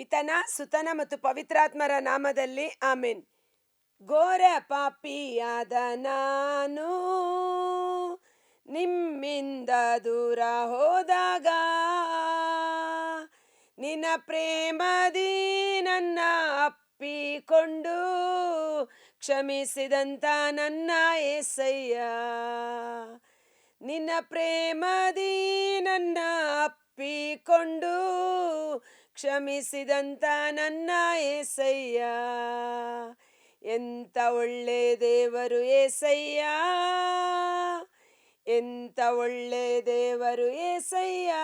ಪಿತನ, ಸುತನ ಮತ್ತು ಪವಿತ್ರಾತ್ಮರ ನಾಮದಲ್ಲಿ ಆಮೇನ್. ಘೋರ ಪಾಪಿಯಾದ ನಾನು ನಿಮ್ಮಿಂದ ದೂರ ಹೋದಾಗ ನಿನ್ನ ಪ್ರೇಮದಿ ನನ್ನ ಅಪ್ಪಿಕೊಂಡು ಕ್ಷಮಿಸಿದಂತ ನನ್ನ ಏಸಯ್ಯ. ನಿನ್ನ ಪ್ರೇಮದಿ ನನ್ನ ಅಪ್ಪಿಕೊಂಡು ಕ್ಷಮಿಸಿದಂತ ನನ್ನ ಏಸಯ್ಯ. ಎಂತ ಒಳ್ಳೆ ದೇವರು ಏಸಯ್ಯ. ಎಂತ ಒಳ್ಳೆ ದೇವರು ಏಸಯ್ಯ.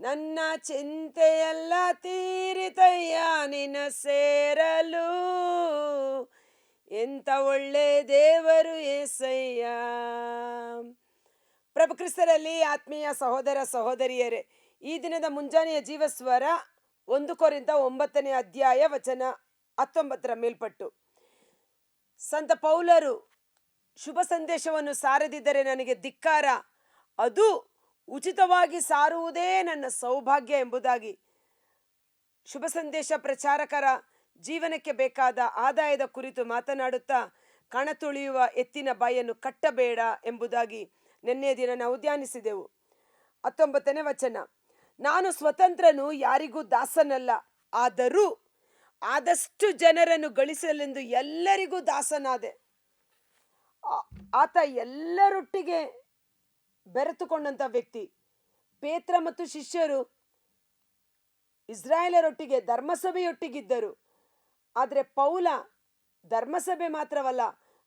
ನನ್ನ ಚಿಂತೆಯೆಲ್ಲ ತೀರಿತಯ್ಯ ನಿನ ಸೇರಲು. ಎಂತ ಒಳ್ಳೆ ದೇವರು ಏಸಯ್ಯ. ಪ್ರಭು ಕ್ರಿಸ್ತರಲ್ಲಿ ಆತ್ಮೀಯ ಸಹೋದರ ಸಹೋದರಿಯರೇ ಈ ದಿನದ ಮುಂಜಾನೆಯ ಜೀವಸ್ವರ ಒಂದು ಕೋರಿಂದ ಒಂಬತ್ತನೇ ಅಧ್ಯಾಯ ವಚನ ಹತ್ತೊಂಬತ್ತರ ಮೇಲ್ಪಟ್ಟು. ಸಂತ ಪೌಲರು ಶುಭ ಸಂದೇಶವನ್ನು ಸಾರದಿದ್ದರೆ ನನಗೆ ಧಿಕ್ಕಾರ. ಅದು ಉಚಿತವಾಗಿ ಸಾರುವುದೇ ನನ್ನ ಸೌಭಾಗ್ಯ ಎಂಬುದಾಗಿ. ಶುಭ ಸಂದೇಶ ಪ್ರಚಾರಕರ ಜೀವನಕ್ಕೆ ಬೇಕಾದ ಆದಾಯದ ಕುರಿತು ಮಾತನಾಡುತ್ತಾ ಕಣತುಳಿಯುವ ಎತ್ತಿನ ಬಾಯನ್ನು ಕಟ್ಟಬೇಡ ಎಂಬುದಾಗಿ ನಿನ್ನೆ ದಿನ ನಾವು ಧ್ಯಾನಿಸಿದೆವು. ಹತ್ತೊಂಬತ್ತನೇ ವಚನ. ನಾನು ಸ್ವತಂತ್ರನು, ಯಾರಿಗೂ ದಾಸನಲ್ಲ. ಆದರೂ ಆದಷ್ಟು ಜನರನ್ನು ಗಳಿಸಲೆಂದು ಎಲ್ಲರಿಗೂ ದಾಸನಾದೆ. ಆತ ಎಲ್ಲರೊಟ್ಟಿಗೆ ಬೆರೆತುಕೊಂಡಂಥ ವ್ಯಕ್ತಿ. ಪೇತ್ರ ಮತ್ತು ಶಿಷ್ಯರು ಇಸ್ರಾಯೇಲರೊಟ್ಟಿಗೆ ಧರ್ಮಸಭೆಯೊಟ್ಟಿಗಿದ್ದರು. ಆದರೆ ಪೌಲ ಧರ್ಮಸಭೆ ಮಾತ್ರವಲ್ಲ,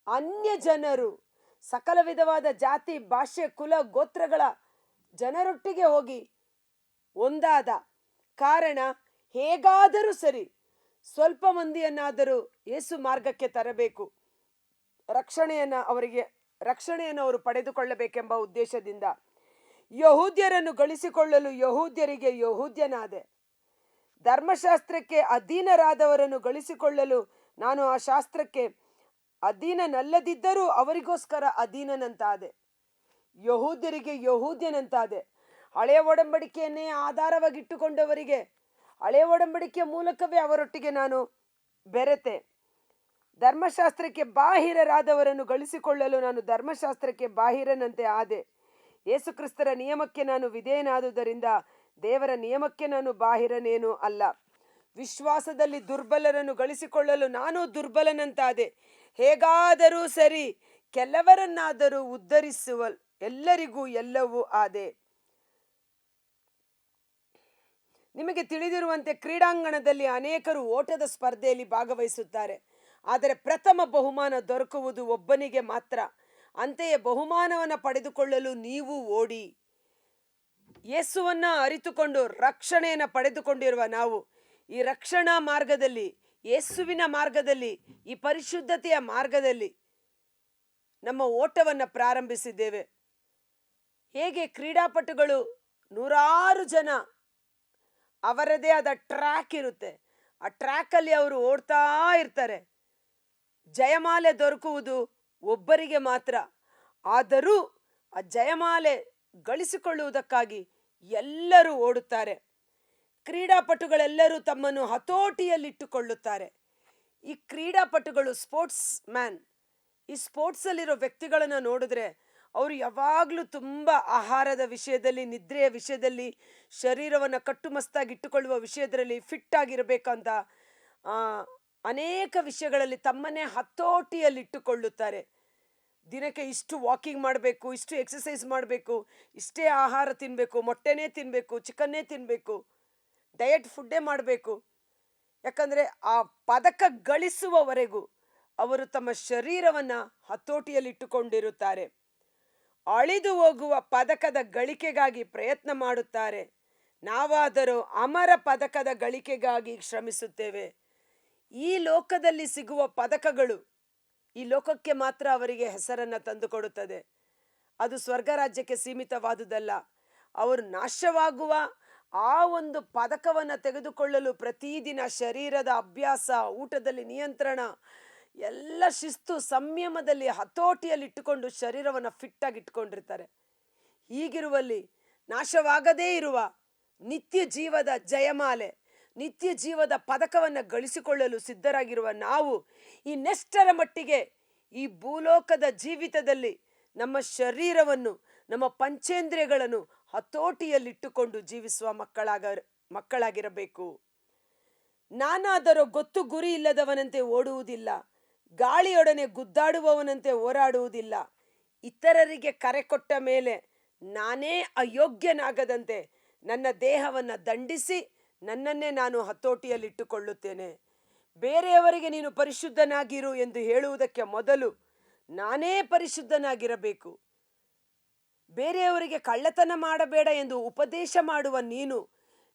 ಅನ್ಯ ಜನರು ಸಕಲ ವಿಧವಾದ ಜಾತಿ, ಭಾಷೆ, ಕುಲ, ಗೋತ್ರಗಳ ಜನರೊಟ್ಟಿಗೆ ಹೋಗಿ ಒಂದಾದ ಕಾರಣ ಹೇಗಾದರೂ ಸರಿ ಸ್ವಲ್ಪ ಮಂದಿಯನ್ನಾದರೂ ಯೇಸು ಮಾರ್ಗಕ್ಕೆ ತರಬೇಕು. ರಕ್ಷಣೆಯನ್ನ ಅವರಿಗೆ, ರಕ್ಷಣೆಯನ್ನು ಅವರು ಪಡೆದುಕೊಳ್ಳಬೇಕೆಂಬ ಉದ್ದೇಶದಿಂದ ಯಹೂದ್ಯರನ್ನು ಗಳಿಸಿಕೊಳ್ಳಲು ಯಹೂದ್ಯರಿಗೆ ಯಹೂದ್ಯನಾದೆ. ಧರ್ಮಶಾಸ್ತ್ರಕ್ಕೆ ಅಧೀನರಾದವರನ್ನು ಗಳಿಸಿಕೊಳ್ಳಲು ನಾನು ಆ ಶಾಸ್ತ್ರಕ್ಕೆ ಅಧೀನನಲ್ಲದಿದ್ದರೂ ಅವರಿಗೋಸ್ಕರ ಅಧೀನನಂತಾದೆ. ಯಹೂದ್ಯರಿಗೆ ಯಹೂದ್ಯನಂತಾದೆ. ಹಳೆಯ ಒಡಂಬಡಿಕೆಯನ್ನೇ ಆಧಾರವಾಗಿಟ್ಟುಕೊಂಡವರಿಗೆ, ಹಳೆಯ ಒಡಂಬಡಿಕೆಯ ಮೂಲಕವೇ ಅವರೊಟ್ಟಿಗೆ ನಾನು ಬೆರೆತೆ. ಧರ್ಮಶಾಸ್ತ್ರಕ್ಕೆ ಬಾಹಿರರಾದವರನ್ನು ಗಳಿಸಿಕೊಳ್ಳಲು ನಾನು ಧರ್ಮಶಾಸ್ತ್ರಕ್ಕೆ ಬಾಹಿರನಂತೆ ಆದೆ. ಯೇಸುಕ್ರಿಸ್ತರ ನಿಯಮಕ್ಕೆ ನಾನು ವಿಧೇಯನಾದುದರಿಂದ ದೇವರ ನಿಯಮಕ್ಕೆ ನಾನು ಬಾಹಿರನೇನು ಅಲ್ಲ. ವಿಶ್ವಾಸದಲ್ಲಿ ದುರ್ಬಲರನ್ನು ಗಳಿಸಿಕೊಳ್ಳಲು ನಾನು ದುರ್ಬಲನಂತಾದೆ. ಹೇಗಾದರೂ ಸರಿ, ಕೆಲವರನ್ನಾದರೂ ಉದ್ಧರಿಸುವ ಎಲ್ಲರಿಗೂ ಎಲ್ಲವೂ ಆದೆ. ನಿಮಗೆ ತಿಳಿದಿರುವಂತೆ ಕ್ರೀಡಾಂಗಣದಲ್ಲಿ ಅನೇಕರು ಓಟದ ಸ್ಪರ್ಧೆಯಲ್ಲಿ ಭಾಗವಹಿಸುತ್ತಾರೆ. ಆದರೆ ಪ್ರಥಮ ಬಹುಮಾನ ದೊರಕುವುದು ಒಬ್ಬನಿಗೆ ಮಾತ್ರ. ಅಂತೆಯೇ ಬಹುಮಾನವನ್ನು ಪಡೆದುಕೊಳ್ಳಲು ನೀವು ಓಡಿ. ಯೇಸುವನ್ನ ಅರಿತುಕೊಂಡು ರಕ್ಷಣೆಯನ್ನು ಪಡೆದುಕೊಂಡಿರುವ ನಾವು ಈ ರಕ್ಷಣಾ ಮಾರ್ಗದಲ್ಲಿ, ಯೇಸುವಿನ ಮಾರ್ಗದಲ್ಲಿ, ಈ ಪರಿಶುದ್ಧತೆಯ ಮಾರ್ಗದಲ್ಲಿ ನಮ್ಮ ಓಟವನ್ನು ಪ್ರಾರಂಭಿಸಿದ್ದೇವೆ. ಹೇಗೆ ಕ್ರೀಡಾಪಟುಗಳು ನೂರಾರು ಜನ ಅವರದೇ ಆದ ಟ್ರ್ಯಾಕ್ ಇರುತ್ತೆ. ಆ ಟ್ರ್ಯಾಕಲ್ಲಿ ಅವರು ಓಡ್ತಾ ಇರ್ತಾರೆ. ಜಯಮಾಲೆ ದೊರಕುವುದು ಒಬ್ಬರಿಗೆ ಮಾತ್ರ. ಆದರೂ ಆ ಜಯಮಾಲೆ ಗಳಿಸಿಕೊಳ್ಳುವುದಕ್ಕಾಗಿ ಎಲ್ಲರೂ ಓಡುತ್ತಾರೆ. ಕ್ರೀಡಾಪಟುಗಳೆಲ್ಲರೂ ತಮ್ಮನ್ನು ಹತೋಟಿಯಲ್ಲಿಟ್ಟುಕೊಳ್ಳುತ್ತಾರೆ. ಈ ಕ್ರೀಡಾಪಟುಗಳು ಸ್ಪೋರ್ಟ್ಸ್ ಮ್ಯಾನ್ ಈ ಸ್ಪೋರ್ಟ್ಸಲ್ಲಿರೋ ವ್ಯಕ್ತಿಗಳನ್ನು ನೋಡಿದ್ರೆ ಅವರು ಯಾವಾಗಲೂ ತುಂಬ ಆಹಾರದ ವಿಷಯದಲ್ಲಿ, ನಿದ್ರೆಯ ವಿಷಯದಲ್ಲಿ, ಶರೀರವನ್ನು ಕಟ್ಟುಮಸ್ತಾಗಿ ಇಟ್ಟುಕೊಳ್ಳುವ ವಿಷಯದಲ್ಲಿ ಫಿಟ್ ಆಗಿರಬೇಕಂತ ಅನೇಕ ವಿಷಯಗಳಲ್ಲಿ ತಮ್ಮನ್ನೇ ಹತೋಟಿಯಲ್ಲಿಟ್ಟುಕೊಳ್ಳುತ್ತಾರೆ. ದಿನಕ್ಕೆ ಇಷ್ಟು ವಾಕಿಂಗ್ ಮಾಡಬೇಕು, ಇಷ್ಟು ಎಕ್ಸಸೈಸ್ ಮಾಡಬೇಕು, ಇಷ್ಟೇ ಆಹಾರ ತಿನ್ನಬೇಕು ಮೊಟ್ಟೆನೇ ತಿನ್ನಬೇಕು ಚಿಕನ್ನೇ ತಿನ್ನಬೇಕು ಡಯಟ್ ಫುಡ್ಡೇ ಮಾಡಬೇಕು. ಯಾಕಂದರೆ ಆ ಪದಕ ಗಳಿಸುವವರೆಗೂ ಅವರು ತಮ್ಮ ಶರೀರವನ್ನು ಹತೋಟಿಯಲ್ಲಿಟ್ಟುಕೊಂಡಿರುತ್ತಾರೆ. ಅಳಿದು ಹೋಗುವ ಪದಕದ ಗಳಿಕೆಗಾಗಿ ಪ್ರಯತ್ನ ಮಾಡುತ್ತಾರೆ. ನಾವಾದರೂ ಅಮರ ಪದಕದ ಗಳಿಕೆಗಾಗಿ ಶ್ರಮಿಸುತ್ತೇವೆ. ಈ ಲೋಕದಲ್ಲಿ ಸಿಗುವ ಪದಕಗಳು ಈ ಲೋಕಕ್ಕೆ ಮಾತ್ರ ಅವರಿಗೆ ಹೆಸರನ್ನು ತಂದುಕೊಡುತ್ತದೆ. ಅದು ಸ್ವರ್ಗ ರಾಜ್ಯಕ್ಕೆ ಸೀಮಿತವಾದುದಲ್ಲ. ಅವರು ನಾಶವಾಗುವ ಆ ಒಂದು ಪದಕವನ್ನು ತೆಗೆದುಕೊಳ್ಳಲು ಪ್ರತಿದಿನ ಶರೀರದ ಅಭ್ಯಾಸ, ಊಟದಲ್ಲಿ ನಿಯಂತ್ರಣ ಎಲ್ಲ ಶಿಸ್ತು ಸಂಯಮದಲ್ಲಿ ಹತೋಟಿಯಲ್ಲಿ ಇಟ್ಟುಕೊಂಡು ಶರೀರವನ್ನು ಫಿಟ್ಟಾಗಿ ಇಟ್ಕೊಂಡಿರ್ತಾರೆ. ಹೀಗಿರುವಲ್ಲಿ ನಾಶವಾಗದೇ ಇರುವ ನಿತ್ಯ ಜೀವದ ಜಯಮಾಲೆ, ನಿತ್ಯ ಜೀವದ ಪದಕವನ್ನು ಗಳಿಸಿಕೊಳ್ಳಲು ಸಿದ್ಧರಾಗಿರುವ ನಾವು ಈ ನೆಷ್ಟರ ಮಟ್ಟಿಗೆ ಈ ಭೂಲೋಕದ ಜೀವಿತದಲ್ಲಿ ನಮ್ಮ ಶರೀರವನ್ನು, ನಮ್ಮ ಪಂಚೇಂದ್ರಿಯಗಳನ್ನು ಹತೋಟಿಯಲ್ಲಿಟ್ಟುಕೊಂಡು ಜೀವಿಸುವ ಮಕ್ಕಳಾಗ, ಮಕ್ಕಳಾಗಿರಬೇಕು. ನಾನಾದರೂ ಗೊತ್ತು ಗುರಿ ಇಲ್ಲದವನಂತೆ ಓಡುವುದಿಲ್ಲ. ಗಾಳಿಯೊಡನೆ ಗುದ್ದಾಡುವವನಂತೆ ಹೋರಾಡುವುದಿಲ್ಲ. ಇತರರಿಗೆ ಕರೆ ಕೊಟ್ಟ ಮೇಲೆ ನಾನೇ ಅಯೋಗ್ಯನಾಗದಂತೆ ನನ್ನ ದೇಹವನ್ನು ದಂಡಿಸಿ ನನ್ನನ್ನೇ ನಾನು ಹತೋಟಿಯಲ್ಲಿಟ್ಟುಕೊಳ್ಳುತ್ತೇನೆ. ಬೇರೆಯವರಿಗೆ ನೀನು ಪರಿಶುದ್ಧನಾಗಿರು ಎಂದು ಹೇಳುವುದಕ್ಕೆ ಮೊದಲು ನಾನೇ ಪರಿಶುದ್ಧನಾಗಿರಬೇಕು. ಬೇರೆಯವರಿಗೆ ಕಳ್ಳತನ ಮಾಡಬೇಡ ಎಂದು ಉಪದೇಶ ಮಾಡುವ ನೀನು,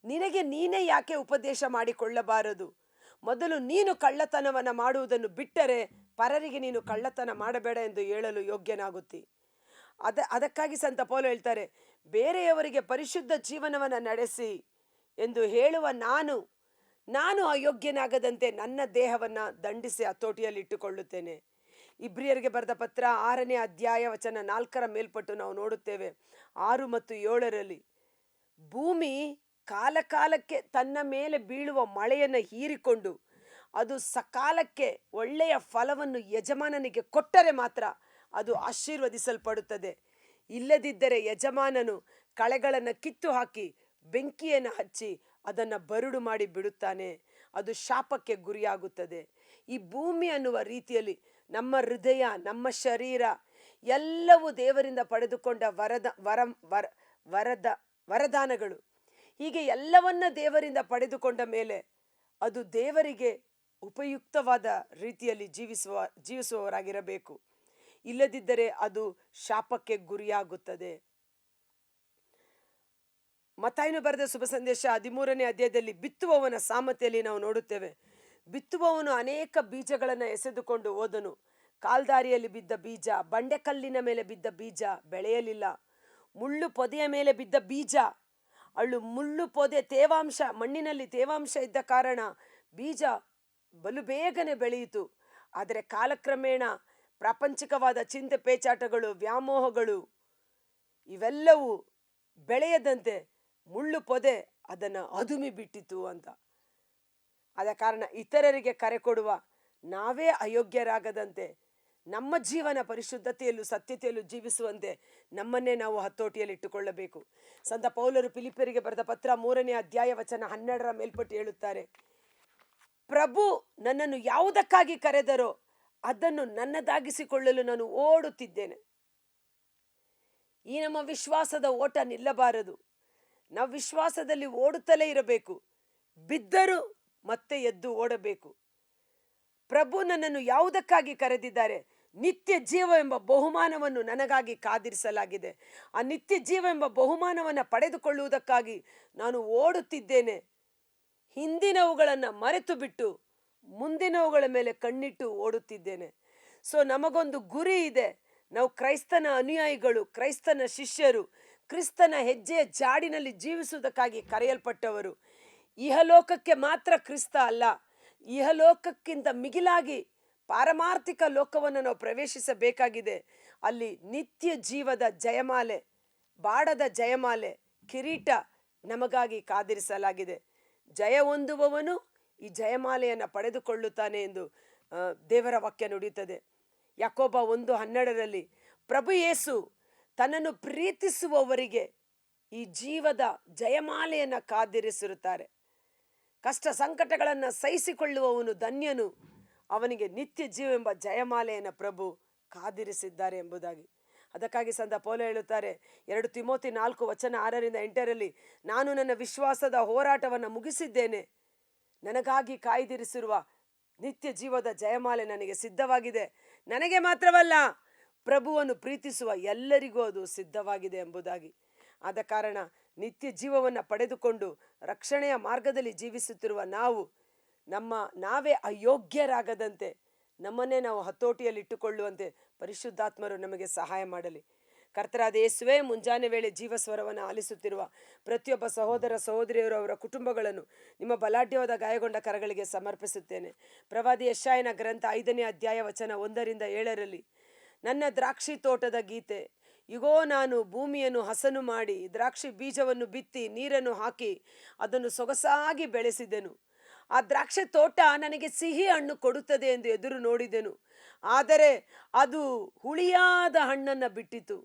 ನಿನಗೆ ನೀನೇ ಯಾಕೆ ಉಪದೇಶ ಮಾಡಿಕೊಳ್ಳಬಾರದು? ಮೊದಲು ನೀನು ಕಳ್ಳತನವನ್ನು ಮಾಡುವುದನ್ನು ಬಿಟ್ಟರೆ ಪರರಿಗೆ ನೀನು ಕಳ್ಳತನ ಮಾಡಬೇಡ ಎಂದು ಹೇಳಲು ಯೋಗ್ಯನಾಗುತ್ತಿ. ಅದ, ಅದಕ್ಕಾಗಿ ಸಂತ ಪೋಲು ಹೇಳ್ತಾರೆ, ಬೇರೆಯವರಿಗೆ ಪರಿಶುದ್ಧ ಜೀವನವನ್ನು ನಡೆಸಿ ಎಂದು ಹೇಳುವ ನಾನು ನಾನು ಅಯೋಗ್ಯನಾಗದಂತೆ ನನ್ನ ದೇಹವನ್ನು ದಂಡಿಸಿ ಹತೋಟಿಯಲ್ಲಿ ಇಟ್ಟುಕೊಳ್ಳುತ್ತೇನೆ. ಇಬ್ರಿಯರಿಗೆ ಬರೆದ ಪತ್ರ ಆರನೇ ಅಧ್ಯಾಯ ವಚನ ನಾಲ್ಕರ ಮೇಲ್ಪಟ್ಟು ನಾವು ನೋಡುತ್ತೇವೆ. ಆರು ಮತ್ತು ಏಳರಲ್ಲಿ, ಭೂಮಿ ಕಾಲ ಕಾಲಕ್ಕೆ ತನ್ನ ಮೇಲೆ ಬೀಳುವ ಮಳೆಯನ್ನು ಹೀರಿಕೊಂಡು, ಅದು ಸಕಾಲಕ್ಕೆ ಒಳ್ಳೆಯ ಫಲವನ್ನು ಯಜಮಾನನಿಗೆ ಕೊಟ್ಟರೆ ಮಾತ್ರ ಅದು ಆಶೀರ್ವದಿಸಲ್ಪಡುತ್ತದೆ. ಇಲ್ಲದಿದ್ದರೆ ಯಜಮಾನನು ಕಳೆಗಳನ್ನು ಕಿತ್ತು ಹಾಕಿ ಬೆಂಕಿಯನ್ನು ಹಚ್ಚಿ ಅದನ್ನು ಬರುಡು ಮಾಡಿ ಬಿಡುತ್ತಾನೆ. ಅದು ಶಾಪಕ್ಕೆ ಗುರಿಯಾಗುತ್ತದೆ. ಈ ಭೂಮಿ ಅನ್ನುವ ರೀತಿಯಲ್ಲಿ ನಮ್ಮ ಹೃದಯ, ನಮ್ಮ ಶರೀರ ಎಲ್ಲವೂ ದೇವರಿಂದ ಪಡೆದುಕೊಂಡ ವರದ, ವರ ವರ, ವರದ, ವರದಾನಗಳು. ಹೀಗೆ ಎಲ್ಲವನ್ನ ದೇವರಿಂದ ಪಡೆದುಕೊಂಡ ಮೇಲೆ ಅದು ದೇವರಿಗೆ ಉಪಯುಕ್ತವಾದ ರೀತಿಯಲ್ಲಿ ಜೀವಿಸುವ, ಜೀವಿಸುವವರಾಗಿರಬೇಕು. ಇಲ್ಲದಿದ್ದರೆ ಅದು ಶಾಪಕ್ಕೆ ಗುರಿಯಾಗುತ್ತದೆ. ಮತಾಯಿನ ಬರೆದ ಶುಭ ಸಂದೇಶ ಹದಿಮೂರನೇ ಅಧ್ಯಾಯದಲ್ಲಿ ಬಿತ್ತುವವನ ಸಾಮತೆಯಲ್ಲಿ ನಾವು ನೋಡುತ್ತೇವೆ. ಬಿತ್ತುವವನು ಅನೇಕ ಬೀಜಗಳನ್ನು ಎಸೆದುಕೊಂಡು ಹೋದನು. ಕಾಲ್ದಾರಿಯಲ್ಲಿ ಬಿದ್ದ ಬೀಜ, ಬಂಡೆಕಲ್ಲಿನ ಮೇಲೆ ಬಿದ್ದ ಬೀಜ ಬೆಳೆಯಲಿಲ್ಲ. ಮುಳ್ಳು ಪೊದೆಯ ಮೇಲೆ ಬಿದ್ದ ಬೀಜ ಅಳು ಮುಳ್ಳು ಪೊದೆ ತೇವಾಂಶ, ಮಣ್ಣಿನಲ್ಲಿ ತೇವಾಂಶ ಇದ್ದ ಕಾರಣ ಬೀಜ ಬಲು ಬೇಗನೆ ಬೆಳೆಯಿತು. ಆದರೆ ಕಾಲಕ್ರಮೇಣ ಪ್ರಾಪಂಚಿಕವಾದ ಚಿಂತೆ ಪೇಚಾಟಗಳು, ವ್ಯಾಮೋಹಗಳು ಇವೆಲ್ಲವೂ ಬೆಳೆಯದಂತೆ ಮುಳ್ಳು ಪೊದೆ ಅದನ್ನು ಅದುಮಿ ಬಿಟ್ಟಿತು ಅಂತ. ಆದ ಕಾರಣ ಇತರರಿಗೆ ಕರೆ ಕೊಡುವ ನಾವೇ ಅಯೋಗ್ಯರಾಗದಂತೆ ನಮ್ಮ ಜೀವನ ಪರಿಶುದ್ಧತೆಯಲ್ಲೂ ಸತ್ಯತೆಯಲ್ಲೂ ಜೀವಿಸುವಂತೆ ನಮ್ಮನ್ನೇ ನಾವು ಹತೋಟಿಯಲ್ಲಿ ಇಟ್ಟುಕೊಳ್ಳಬೇಕು. ಸಂತ ಪೌಲರು ಫಿಲಿಪಿಯರಿಗೆ ಬರೆದ ಪತ್ರ ಮೂರನೇ ಅಧ್ಯಾಯ ವಚನ ಹನ್ನೆರಡರ ಮೇಲ್ಪಟ್ಟು ಹೇಳುತ್ತಾರೆ, ಪ್ರಭು ನನ್ನನ್ನು ಯಾವುದಕ್ಕಾಗಿ ಕರೆದರೋ ಅದನ್ನು ನನ್ನದಾಗಿಸಿಕೊಳ್ಳಲು ನಾನು ಓಡುತ್ತಿದ್ದೇನೆ. ಈ ನಮ್ಮ ವಿಶ್ವಾಸದ ಓಟ ನಿಲ್ಲಬಾರದು. ನಾವು ವಿಶ್ವಾಸದಲ್ಲಿ ಓಡುತ್ತಲೇ ಇರಬೇಕು. ಬಿದ್ದರೂ ಮತ್ತೆ ಎದ್ದು ಓಡಬೇಕು. ಪ್ರಭು ನನ್ನನ್ನು ಯಾವುದಕ್ಕಾಗಿ ಕರೆದಿದ್ದಾರೆ? ನಿತ್ಯ ಜೀವ ಎಂಬ ಬಹುಮಾನವನ್ನು ನನಗಾಗಿ ಕಾದಿರಿಸಲಾಗಿದೆ. ಆ ನಿತ್ಯ ಜೀವ ಎಂಬ ಬಹುಮಾನವನ್ನು ಪಡೆದುಕೊಳ್ಳುವುದಕ್ಕಾಗಿ ನಾನು ಓಡುತ್ತಿದ್ದೇನೆ. ಹಿಂದಿನವುಗಳನ್ನು ಮರೆತು ಬಿಟ್ಟು ಮುಂದಿನವುಗಳ ಮೇಲೆ ಕಣ್ಣಿಟ್ಟು ಓಡುತ್ತಿದ್ದೇನೆ. ಸೊ ನಮಗೊಂದು ಗುರಿ ಇದೆ. ನಾವು ಕ್ರೈಸ್ತನ ಅನುಯಾಯಿಗಳು, ಕ್ರೈಸ್ತನ ಶಿಷ್ಯರು, ಕ್ರಿಸ್ತನ ಹೆಜ್ಜೆಯ ಜಾಡಿನಲ್ಲಿ ಜೀವಿಸುವುದಕ್ಕಾಗಿ ಕರೆಯಲ್ಪಟ್ಟವರು. ಇಹಲೋಕಕ್ಕೆ ಮಾತ್ರ ಕ್ರಿಸ್ತ ಅಲ್ಲ. ಇಹಲೋಕಕ್ಕಿಂತ ಮಿಗಿಲಾಗಿ ಪಾರಮಾರ್ಥಿಕ ಲೋಕವನ್ನು ನಾವು ಪ್ರವೇಶಿಸಬೇಕಾಗಿದೆ. ಅಲ್ಲಿ ನಿತ್ಯ ಜೀವದ ಜಯಮಾಲೆ, ಬಾಡದ ಜಯಮಾಲೆ, ಕಿರೀಟ ನಮಗಾಗಿ ಕಾದಿರಿಸಲಾಗಿದೆ. ಜಯ ಹೊಂದುವವನು ಈ ಜಯಮಾಲೆಯನ್ನು ಪಡೆದುಕೊಳ್ಳುತ್ತಾನೆ ಎಂದು ದೇವರ ವಾಕ್ಯ ನುಡಿಯುತ್ತದೆ. ಯಾಕೋಬ ಒಂದು ಹನ್ನೆರಡರಲ್ಲಿ, ಪ್ರಭು ಯೇಸು, ತನ್ನನ್ನು ಪ್ರೀತಿಸುವವರಿಗೆ ಈ ಜೀವದ ಜಯಮಾಲೆಯನ್ನು ಕಾದಿರಿಸಿರುತ್ತಾರೆ. ಕಷ್ಟ ಸಂಕಟಗಳನ್ನು ಸಹಿಸಿಕೊಳ್ಳುವವನು ಧನ್ಯನು. ಅವನಿಗೆ ನಿತ್ಯ ಜೀವ ಎಂಬ ಜಯಮಾಲೆಯನ್ನು ಪ್ರಭು ಕಾದಿರಿಸಿದ್ದಾರೆ ಎಂಬುದಾಗಿ. ಅದಕ್ಕಾಗಿ ಸಂತ ಪೌಲ ಹೇಳುತ್ತಾರೆ, ಎರಡು ತಿಮೋತಿ ನಾಲ್ಕು ವಚನ ಆರರಿಂದ ಎಂಟರಲ್ಲಿ, ನಾನು ನನ್ನ ವಿಶ್ವಾಸದ ಹೋರಾಟವನ್ನು ಮುಗಿಸಿದ್ದೇನೆ. ನನಗಾಗಿ ಕಾಯ್ದಿರಿಸಿರುವ ನಿತ್ಯ ಜೀವದ ಜಯಮಾಲೆ ನನಗೆ ಸಿದ್ಧವಾಗಿದೆ. ನನಗೆ ಮಾತ್ರವಲ್ಲ, ಪ್ರಭುವನ್ನು ಪ್ರೀತಿಸುವ ಎಲ್ಲರಿಗೂ ಅದು ಸಿದ್ಧವಾಗಿದೆ ಎಂಬುದಾಗಿ. ಆದ ಕಾರಣ ನಿತ್ಯ ಜೀವವನ್ನು ಪಡೆದುಕೊಂಡು ರಕ್ಷಣೆಯ ಮಾರ್ಗದಲ್ಲಿ ಜೀವಿಸುತ್ತಿರುವ ನಾವು ನಮ್ಮ ನಾವೇ ಅಯೋಗ್ಯರಾಗದಂತೆ ನಮ್ಮನ್ನೇ ನಾವು ಹತೋಟಿಯಲ್ಲಿ ಇಟ್ಟುಕೊಳ್ಳುವಂತೆ ಪರಿಶುದ್ಧಾತ್ಮರು ನಮಗೆ ಸಹಾಯ ಮಾಡಲಿ. ಕರ್ತರಾದ ಯೇಸುವೆ, ಮುಂಜಾನೆ ವೇಳೆ ಜೀವಸ್ವರವನ್ನು ಆಲಿಸುತ್ತಿರುವ ಪ್ರತಿಯೊಬ್ಬ ಸಹೋದರ ಸಹೋದರಿಯರು ಅವರ ಕುಟುಂಬಗಳನ್ನು ನಿಮ್ಮ ಬಲಾಢ್ಯವಾದ ಗಾಯಗೊಂಡ ಕರಗಳಿಗೆ ಸಮರ್ಪಿಸುತ್ತೇನೆ. ಪ್ರವಾದಿ ಯಶಾಯನ ಗ್ರಂಥ ಐದನೇ ಅಧ್ಯಾಯ ವಚನ ಒಂದರಿಂದ ಏಳರಲ್ಲಿ, ನನ್ನ ದ್ರಾಕ್ಷಿ ತೋಟದ ಗೀತೆ, ಇಗೋ, ನಾನು ಭೂಮಿಯನ್ನು ಹಸನು ಮಾಡಿ ದ್ರಾಕ್ಷಿ ಬೀಜವನ್ನು ಬಿತ್ತಿ ನೀರನ್ನು ಹಾಕಿ ಅದನ್ನು ಸೊಗಸಾಗಿ ಬೆಳೆಸಿದೆನು. ಆ ದ್ರಾಕ್ಷಿ ತೋಟ ನನಗೆ ಸಿಹಿ ಹಣ್ಣು ಕೊಡುತ್ತದೆ ಎಂದು ಎದುರು ನೋಡಿದೆನು. ಆದರೆ ಅದು ಹುಳಿಯಾದ ಹಣ್ಣನ್ನು ಬಿಟ್ಟಿತು.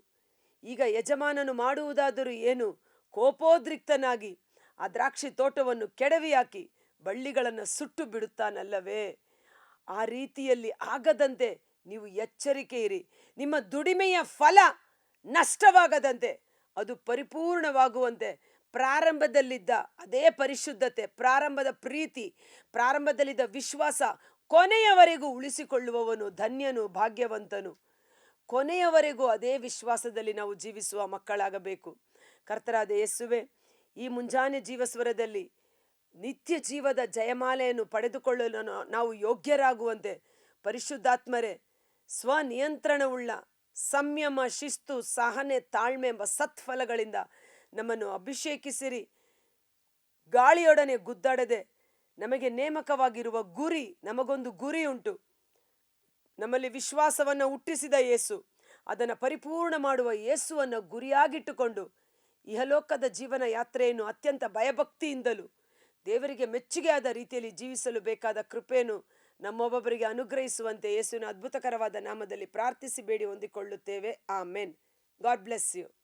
ಈಗ ಯಜಮಾನನು ಮಾಡುವುದಾದರೂ ಏನು? ಕೋಪೋದ್ರಿಕ್ತನಾಗಿ ಆ ದ್ರಾಕ್ಷಿ ತೋಟವನ್ನು ಕೆಡವಿ ಹಾಕಿ ಬಳ್ಳಿಗಳನ್ನು ಸುಟ್ಟು ಬಿಡುತ್ತಾನಲ್ಲವೇ? ಆ ರೀತಿಯಲ್ಲಿ ಆಗದಂತೆ ನೀವು ಎಚ್ಚರಿಕೆ ಇರಿ. ನಿಮ್ಮ ದುಡಿಮೆಯ ಫಲ ನಷ್ಟವಾಗದಂತೆ, ಅದು ಪರಿಪೂರ್ಣವಾಗುವಂತೆ ಪ್ರಾರಂಭದಲ್ಲಿದ್ದ ಅದೇ ಪರಿಶುದ್ಧತೆ, ಪ್ರಾರಂಭದ ಪ್ರೀತಿ, ಪ್ರಾರಂಭದಲ್ಲಿದ್ದ ವಿಶ್ವಾಸ ಕೊನೆಯವರೆಗೂ ಉಳಿಸಿಕೊಳ್ಳುವವನು ಧನ್ಯನು, ಭಾಗ್ಯವಂತನು. ಕೊನೆಯವರೆಗೂ ಅದೇ ವಿಶ್ವಾಸದಲ್ಲಿ ನಾವು ಜೀವಿಸುವ ಮಕ್ಕಳಾಗಬೇಕು. ಕರ್ತರಾದ ಯೇಸುವೆ, ಈ ಮುಂಜಾನೆ ಜೀವಸ್ವರದಲ್ಲಿ ನಿತ್ಯ ಜೀವದ ಜಯಮಾಲೆಯನ್ನು ಪಡೆದುಕೊಳ್ಳಲು ನಾವು ಯೋಗ್ಯರಾಗುವಂತೆ ಪರಿಶುದ್ಧಾತ್ಮರೇ, ಸ್ವನಿಯಂತ್ರಣವುಳ್ಳ ಸಂಯಮ, ಶಿಸ್ತು, ಸಹನೆ, ತಾಳ್ಮೆ ಎಂಬ ಸತ್ಫಲಗಳಿಂದ ನಮ್ಮನ್ನು ಅಭಿಷೇಕಿಸಿರಿ. ಗಾಳಿಯೊಡನೆ ಗುದ್ದಾಡದೆ ನಮಗೆ ನೇಮಕವಾಗಿರುವ ಗುರಿ, ನಮಗೊಂದು ಗುರಿ ಉಂಟು ನಮ್ಮಲ್ಲಿ ವಿಶ್ವಾಸವನ್ನು ಹುಟ್ಟಿಸಿದ ಯೇಸು, ಅದನ್ನು ಪರಿಪೂರ್ಣ ಮಾಡುವ ಯೇಸುವನ್ನು ಗುರಿಯಾಗಿಟ್ಟುಕೊಂಡು ಇಹಲೋಕದ ಜೀವನ ಯಾತ್ರೆಯನ್ನು ಅತ್ಯಂತ ಭಯಭಕ್ತಿಯಿಂದಲೂ, ದೇವರಿಗೆ ಮೆಚ್ಚುಗೆಯಾದ ರೀತಿಯಲ್ಲಿ ಜೀವಿಸಲು ಬೇಕಾದ ಕೃಪೆಯನ್ನು ನಮ್ಮೊಬ್ಬೊಬ್ಬರಿಗೆ ಅನುಗ್ರಹಿಸುವಂತೆ ಯೇಸುವಿನ ಅದ್ಭುತಕರವಾದ ನಾಮದಲ್ಲಿ ಪ್ರಾರ್ಥಿಸಿ, ಬೇಡಿ ಹೊಂದಿಕೊಳ್ಳುತ್ತೇವೆ. ಆ ಮೆನ್ ಗಾಡ್ ಬ್ಲೆಸ್ ಯು.